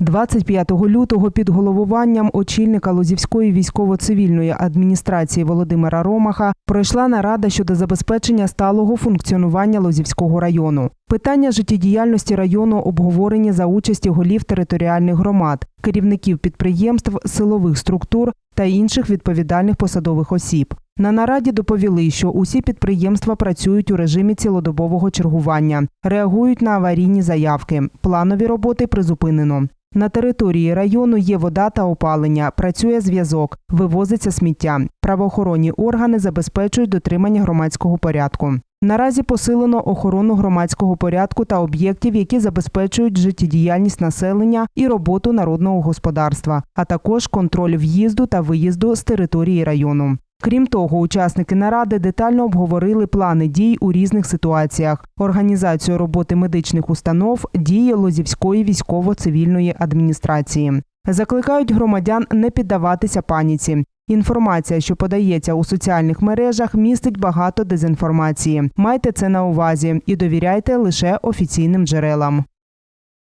25 лютого під головуванням очільника Лозівської військово-цивільної адміністрації Володимира Ромаха пройшла нарада щодо забезпечення сталого функціонування Лозівського району. Питання життєдіяльності району обговорені за участі голів територіальних громад, керівників підприємств, силових структур та інших відповідальних посадових осіб. На нараді доповіли, що усі підприємства працюють у режимі цілодобового чергування, реагують на аварійні заявки. Планові роботи призупинено. На території району є вода та опалення, працює зв'язок, вивозиться сміття. Правоохоронні органи забезпечують дотримання громадського порядку. Наразі посилено охорону громадського порядку та об'єктів, які забезпечують життєдіяльність населення і роботу народного господарства, а також контроль в'їзду та виїзду з території району. Крім того, учасники наради детально обговорили плани дій у різних ситуаціях, організацію роботи медичних установ, дії Лозівської військово-цивільної адміністрації. Закликають громадян не піддаватися паніці. Інформація, що подається у соціальних мережах, містить багато дезінформації. Майте це на увазі і довіряйте лише офіційним джерелам.